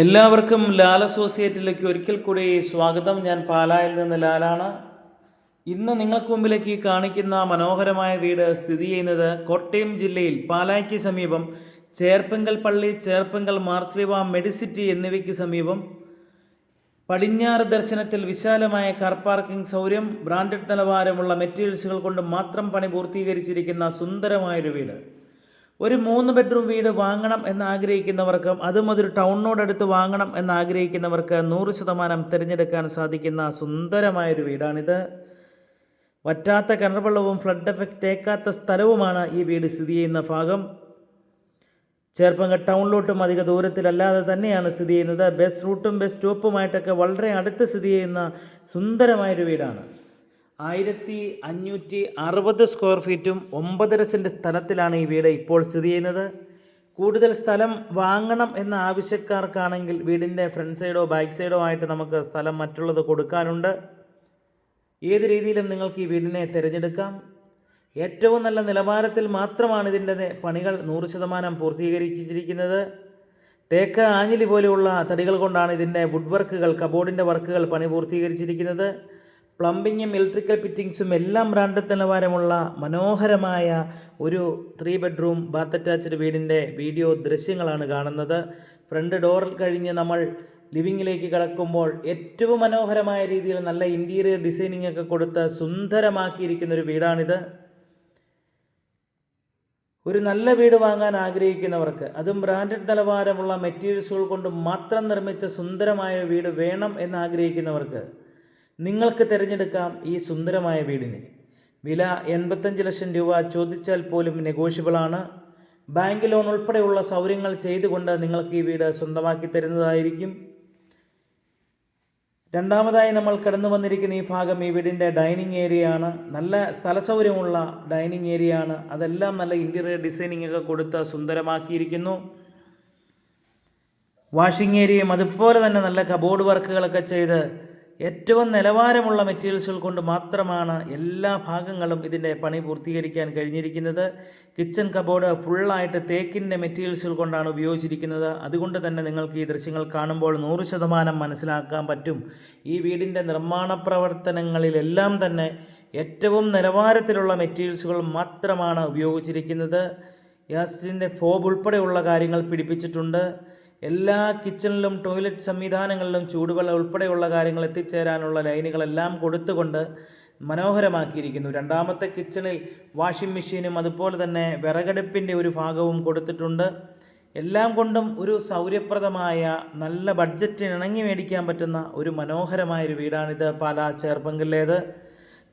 എല്ലാവർക്കും ലാൽ അസോസിയേറ്റിലേക്ക് ഒരിക്കൽ കൂടി സ്വാഗതം. ഞാൻ പാലായിൽ നിന്ന് ലാലാണ്. ഇന്ന് നിങ്ങൾക്ക് മുമ്പിലേക്ക് കാണിക്കുന്ന മനോഹരമായ വീട് സ്ഥിതി ചെയ്യുന്നത് കോട്ടയം ജില്ലയിൽ പാലായ്ക്ക് സമീപം ചേർപ്പങ്കൽ പള്ളി ചേർപ്പങ്കൽ മാർസ്ലിവ മെഡിസിറ്റി എന്നിവയ്ക്ക് സമീപം പടിഞ്ഞാറ് ദർശനത്തിൽ വിശാലമായ കാർ പാർക്കിംഗ് സൗകര്യം ബ്രാൻഡഡ് നിലവാരമുള്ള മെറ്റീരിയൽസുകൾ കൊണ്ട് മാത്രം പണി പൂർത്തീകരിച്ചിരിക്കുന്ന സുന്ദരമായൊരു വീട്. ഒരു മൂന്ന് ബെഡ്റൂം വീട് വാങ്ങണം എന്ന് ആഗ്രഹിക്കുന്നവർക്കും അതും അതൊരു ടൗണിനോടടുത്ത് വാങ്ങണം എന്ന് ആഗ്രഹിക്കുന്നവർക്ക് നൂറ് ശതമാനം തിരഞ്ഞെടുക്കാൻ സാധിക്കുന്ന സുന്ദരമായൊരു വീടാണിത്. വറ്റാത്ത കിണർവെള്ളവും ഫ്ലഡ് എഫക്റ്റ് തേക്കാത്ത സ്ഥലവുമാണ് ഈ വീട് സ്ഥിതി ചെയ്യുന്ന ഭാഗം. ചേർപ്പങ്ങ ടൗണിലോട്ടും അധിക ദൂരത്തിലല്ലാതെ തന്നെയാണ് സ്ഥിതി ചെയ്യുന്നത്. ബസ് റൂട്ടും ബസ് സ്റ്റോപ്പുമായിട്ടൊക്കെ വളരെ അടുത്ത് സ്ഥിതി ചെയ്യുന്ന സുന്ദരമായൊരു വീടാണ്. ആയിരത്തി അഞ്ഞൂറ്റി അറുപത് സ്ക്വയർ ഫീറ്റും ഒമ്പതര സെന്റ് സ്ഥലത്തിലാണ് ഈ വീട് ഇപ്പോൾ സ്ഥിതി ചെയ്യുന്നത്. കൂടുതൽ സ്ഥലം വാങ്ങണം എന്ന ആവശ്യക്കാർക്കാണെങ്കിൽ വീടിന്റെ ഫ്രണ്ട് സൈഡോ ബാക്ക് സൈഡോ ആയിട്ട് നമുക്ക് സ്ഥലം മറ്റുള്ളത് കൊടുക്കാനുണ്ട്. ഏത് രീതിയിലും നിങ്ങൾക്ക് ഈ വീടിനെ തിരഞ്ഞെടുക്കാം. ഏറ്റവും നല്ല നിലവാരത്തിൽ മാത്രമാണ് ഇതിന്റെ പണികൾ നൂറ് ശതമാനം പൂർത്തീകരിച്ചിരിക്കുന്നത്. തേക്ക് ആഞ്ഞിലി പോലെയുള്ള തടികൾ കൊണ്ടാണ് ഇതിന്റെ വുഡ് വർക്കുകൾ കബോർഡിന്റെ വർക്കുകൾ പണി പൂർത്തീകരിച്ചിരിക്കുന്നത്. പ്ലംബിങ്ങും ഇലക്ട്രിക്കൽ ഫിറ്റിങ്സും എല്ലാം ബ്രാൻഡ് നിലവാരമുള്ള മനോഹരമായ ഒരു ത്രീ ബെഡ്റൂം ബാത്ത് അറ്റാച്ച്ഡ് വീടിന്റെ വീഡിയോ ദൃശ്യങ്ങളാണ് കാണുന്നത്. ഫ്രണ്ട് ഡോറിൽ കഴിഞ്ഞ് നമ്മൾ ലിവിങ്ങിലേക്ക് കടക്കുമ്പോൾ ഏറ്റവും മനോഹരമായ രീതിയിൽ നല്ല ഇന്റീരിയർ ഡിസൈനിങ് ഒക്കെ കൊടുത്ത് സുന്ദരമാക്കിയിരിക്കുന്ന ഒരു വീടാണിത്. ഒരു നല്ല വീട് വാങ്ങാൻ ആഗ്രഹിക്കുന്നവർക്ക് അതും ബ്രാൻഡഡ് നിലവാരമുള്ള മെറ്റീരിയൽസുകൾ കൊണ്ട് മാത്രം നിർമ്മിച്ച സുന്ദരമായ വീട് വേണം എന്ന് ആഗ്രഹിക്കുന്നവർക്ക് നിങ്ങൾക്ക് തിരഞ്ഞെടുക്കാം ഈ സുന്ദരമായ വീടിന്. വില എൺപത്തഞ്ച് ലക്ഷം രൂപ ചോദിച്ചാൽ പോലും നെഗോഷ്യബിളാണ് ബാങ്ക് ലോൺ ഉൾപ്പെടെയുള്ള സൗകര്യങ്ങൾ ചെയ്തുകൊണ്ട് നിങ്ങൾക്ക് ഈ വീട് സ്വന്തമാക്കി തരുന്നതായിരിക്കും. രണ്ടാമതായി നമ്മൾ കടന്നു വന്നിരിക്കുന്ന ഈ ഭാഗം ഈ വീടിന്റെ ഡൈനിങ് ആണ്. നല്ല സ്ഥല സൗകര്യമുള്ള ഡൈനിങ് ആണ്. അതെല്ലാം നല്ല ഇന്റീരിയർ ഡിസൈനിങ് ഒക്കെ കൊടുത്ത് സുന്ദരമാക്കിയിരിക്കുന്നു. വാഷിംഗ് ഏരിയയും അതുപോലെ തന്നെ നല്ല കബോർഡ് വർക്കുകളൊക്കെ ചെയ്ത് ഏറ്റവും നിലവാരമുള്ള മെറ്റീരിയൽസുകൾ കൊണ്ട് മാത്രമാണ് എല്ലാ ഭാഗങ്ങളും ഇതിന്റെ പണി പൂർത്തീകരിക്കാൻ കഴിഞ്ഞിരിക്കുന്നത്. കിച്ചൺ കബോർഡ് ഫുള്ളായിട്ട് തേക്കിന്റെ മെറ്റീരിയൽസുകൾ കൊണ്ടാണ് ഉപയോഗിച്ചിരിക്കുന്നത്. അതുകൊണ്ട് തന്നെ നിങ്ങൾക്ക് ഈ ദൃശ്യങ്ങൾ കാണുമ്പോൾ നൂറ് ശതമാനം മനസ്സിലാക്കാൻ പറ്റും. ഈ വീടിന്റെ നിർമ്മാണ പ്രവർത്തനങ്ങളിലെല്ലാം തന്നെ ഏറ്റവും നിലവാരത്തിലുള്ള മെറ്റീരിയൽസുകൾ മാത്രമാണ് ഉപയോഗിച്ചിരിക്കുന്നത്. യാസിന്റെ ഫോബ് ഉൾപ്പെടെയുള്ള കാര്യങ്ങൾ പിടിപ്പിച്ചിട്ടുണ്ട്. എല്ലാ കിച്ചണിലും ടോയ്ലറ്റ് സംവിധാനങ്ങളിലും ചൂടുവെള്ളം ഉൾപ്പെടെയുള്ള കാര്യങ്ങൾ എത്തിച്ചേരാനുള്ള ലൈനുകളെല്ലാം കൊടുത്തുകൊണ്ട് മനോഹരമാക്കിയിരിക്കുന്നു. രണ്ടാമത്തെ കിച്ചണിൽ വാഷിംഗ് മെഷീനും അതുപോലെ തന്നെ വിറകടുപ്പിന്റെ ഒരു ഭാഗവും കൊടുത്തിട്ടുണ്ട്. എല്ലാം കൊണ്ടും ഒരു സൗകര്യപ്രദമായ നല്ല ബഡ്ജറ്റിന് ഇണങ്ങി മേടിക്കാൻ പറ്റുന്ന ഒരു മനോഹരമായൊരു വീടാണിത്. പാലാ ചേർപ്പങ്കലിലേത്.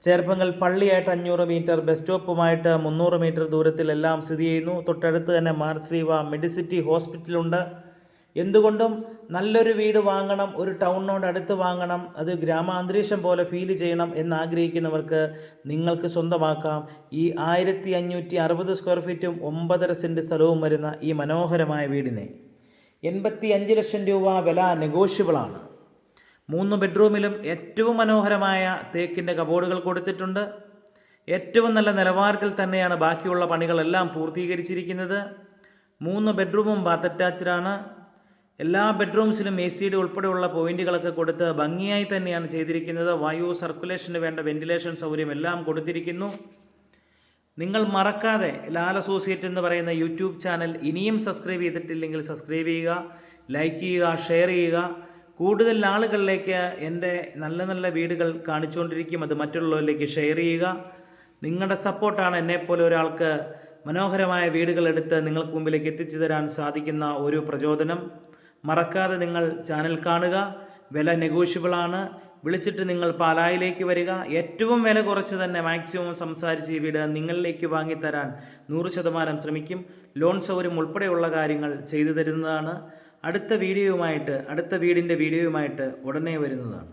ചേർപ്പങ്കൽ പള്ളിയായിട്ട് അഞ്ഞൂറ് മീറ്റർ ബസ് സ്റ്റോപ്പുമായിട്ട് മുന്നൂറ് മീറ്റർ ദൂരത്തിലെല്ലാം സ്ഥിതി ചെയ്യുന്നു. തൊട്ടടുത്ത് തന്നെ മാർസ്ലീവ മെഡിസിറ്റി ഹോസ്പിറ്റലുണ്ട്. എന്തുകൊണ്ടും നല്ലൊരു വീട് വാങ്ങണം ഒരു ടൗണിനോട് അടുത്ത് വാങ്ങണം അത് ഗ്രാമാന്തരീക്ഷം പോലെ ഫീൽ ചെയ്യണം എന്നാഗ്രഹിക്കുന്നവർക്ക് നിങ്ങൾക്ക് സ്വന്തമാക്കാം. ഈ ആയിരത്തി അഞ്ഞൂറ്റി അറുപത് സ്ക്വയർ ഫീറ്റും ഒമ്പതര സെന്റ് സ്ഥലവും വരുന്ന ഈ മനോഹരമായ വീടിനെ എൺപത്തി അഞ്ച് ലക്ഷം രൂപ വില നെഗോഷ്യബിളാണ് മൂന്ന് ബെഡ്റൂമിലും ഏറ്റവും മനോഹരമായ തേക്കിന്റെ കബോർഡുകൾ കൊടുത്തിട്ടുണ്ട്. ഏറ്റവും നല്ല നിലവാരത്തിൽ തന്നെയാണ് ബാക്കിയുള്ള പണികളെല്ലാം പൂർത്തീകരിച്ചിരിക്കുന്നത്. മൂന്ന് ബെഡ്റൂമും ബാത്ത് അറ്റാച്ച്ഡാണ് എല്ലാ ബെഡ്റൂംസിലും എ സിയുടെ ഉൾപ്പെടെയുള്ള പോയിന്റുകളൊക്കെ കൊടുത്ത് ഭംഗിയായി തന്നെയാണ് ചെയ്തിരിക്കുന്നത്. വായു സർക്കുലേഷന് വേണ്ട വെന്റിലേഷൻ സൗകര്യം എല്ലാം കൊടുത്തിരിക്കുന്നു. നിങ്ങൾ മറക്കാതെ ലാൽ അസോസിയേറ്റ് എന്ന് പറയുന്ന യൂട്യൂബ് ചാനൽ ഇനിയും സബ്സ്ക്രൈബ് ചെയ്തിട്ടില്ലെങ്കിൽ സബ്സ്ക്രൈബ് ചെയ്യുക ലൈക്ക് ചെയ്യുക ഷെയർ ചെയ്യുക. കൂടുതൽ ആളുകളിലേക്ക് എന്റെ നല്ല നല്ല വീടുകൾ കാണിച്ചുകൊണ്ടിരിക്കും. അത് മറ്റുള്ളവരിലേക്ക് ഷെയർ ചെയ്യുക. നിങ്ങളുടെ സപ്പോർട്ടാണ് എന്നെപ്പോലെ ഒരാൾക്ക് മനോഹരമായ വീടുകൾ എടുത്ത് നിങ്ങൾക്ക് മുമ്പിലേക്ക് എത്തിച്ചു തരാൻ സാധിക്കുന്ന ഒരു പ്രചോദനം. മറക്കാതെ നിങ്ങൾ ചാനൽ കാണുക. വില നെഗോഷ്യബിളാണ് വിളിച്ചിട്ട് നിങ്ങൾ പാലായിലേക്ക് വരിക. ഏറ്റവും വില കുറച്ച് തന്നെ മാക്സിമം സംസാരിച്ച് ഈ വീട് നിങ്ങളിലേക്ക് വാങ്ങിത്തരാൻ നൂറ് ശതമാനം ശ്രമിക്കും. ലോൺ സൗകര്യം ഉൾപ്പെടെയുള്ള കാര്യങ്ങൾ ചെയ്തു തരുന്നതാണ്. അടുത്ത വീഡിയോയുമായിട്ട് അടുത്ത വീടിന്റെ വീഡിയോയുമായിട്ട് ഉടനെ വരുന്നതാണ്.